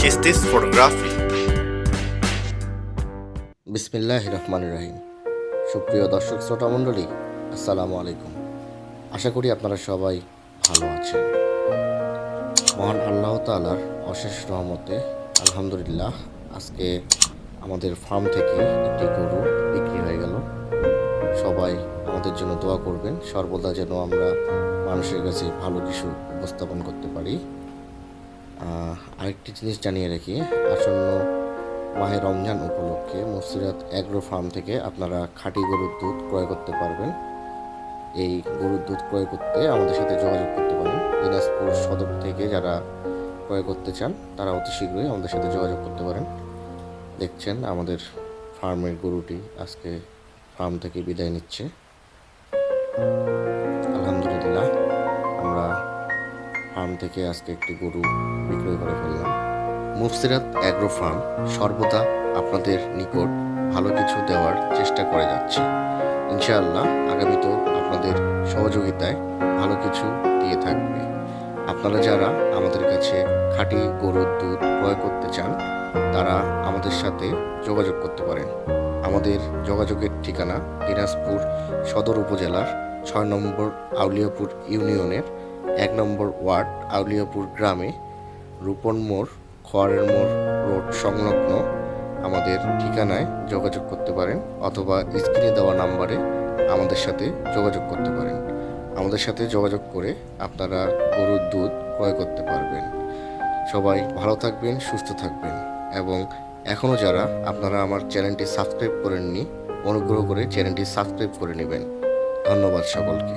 চিস্তিস photography বিসমিল্লাহ রহমান রহিম। সুপ্রিয় দর্শক শ্রোতা মণ্ডলী, আসসালামু আলাইকুম। আশা করি আপনারা সবাই ভালো আছেন। মহান আল্লাহ তালার অশেষ রহমতে, আলহামদুলিল্লাহ, আজকে আমাদের ফার্ম থেকে একটি গরু বিক্রি হয়ে গেল। সবাই আমাদের জন্য দোয়া করবেন। সর্বদা যেন আমরা মানুষের কাছে ভালো কিছু উপস্থাপন করতে পারি। আরেকটি জিনিস জানিয়ে রাখি, আসন্ন মাহে রমজান উপলক্ষে মুসিরাত অ্যাগ্রো ফার্ম থেকে আপনারা খাঁটি গরুর দুধ ক্রয় করতে পারবেন। এই গরুর দুধ ক্রয় করতে আমাদের সাথে যোগাযোগ করতে পারেন। দিনাজপুর সদর থেকে যারা ক্রয় করতে চান, তারা অতি শীঘ্রই আমাদের সাথে যোগাযোগ করতে পারেন। দেখছেন আমাদের ফার্মের গরুটি আজকে ফার্ম থেকে বিদায় নিচ্ছে। ফার্ম থেকে আজকে একটি গরু বিক্রয় করে ফেললাম। মুফসিরাত অ্যাগ্রো ফার্ম সর্বদা আপনাদের নিকট ভালো কিছু দেওয়ার চেষ্টা করে যাচ্ছে। ইনশাআল্লাহ আগামীতেও আপনাদের সহযোগিতায় ভালো কিছু দিয়ে থাকবে। আপনারা যারা আমাদের কাছে খাঁটি গরুর দুধ ক্রয় করতে চান, তারা আমাদের সাথে যোগাযোগ করতে পারেন। আমাদের যোগাযোগের ঠিকানা দিনাজপুর সদর উপজেলার ছয় নম্বর আউলিয়াপুর ইউনিয়নের এক নম্বর ওয়ার্ড, আউলিয়াপুর গ্রামে রূপন মোড়, খোয়ারের মোড় রোড সংলগ্ন আমাদের ঠিকানায় যোগাযোগ করতে পারেন অথবা স্ক্রিনে দেওয়া নাম্বারে আমাদের সাথে যোগাযোগ করতে পারেন। আমাদের সাথে যোগাযোগ করে আপনারা গরুর দুধ ক্রয় করতে পারবেন। সবাই ভালো থাকবেন, সুস্থ থাকবেন এবং এখনও যারা আপনারা আমার চ্যানেলটি সাবস্ক্রাইব করেননি, অনুগ্রহ করে চ্যানেলটি সাবস্ক্রাইব করে নেবেন। ধন্যবাদ সকলকে।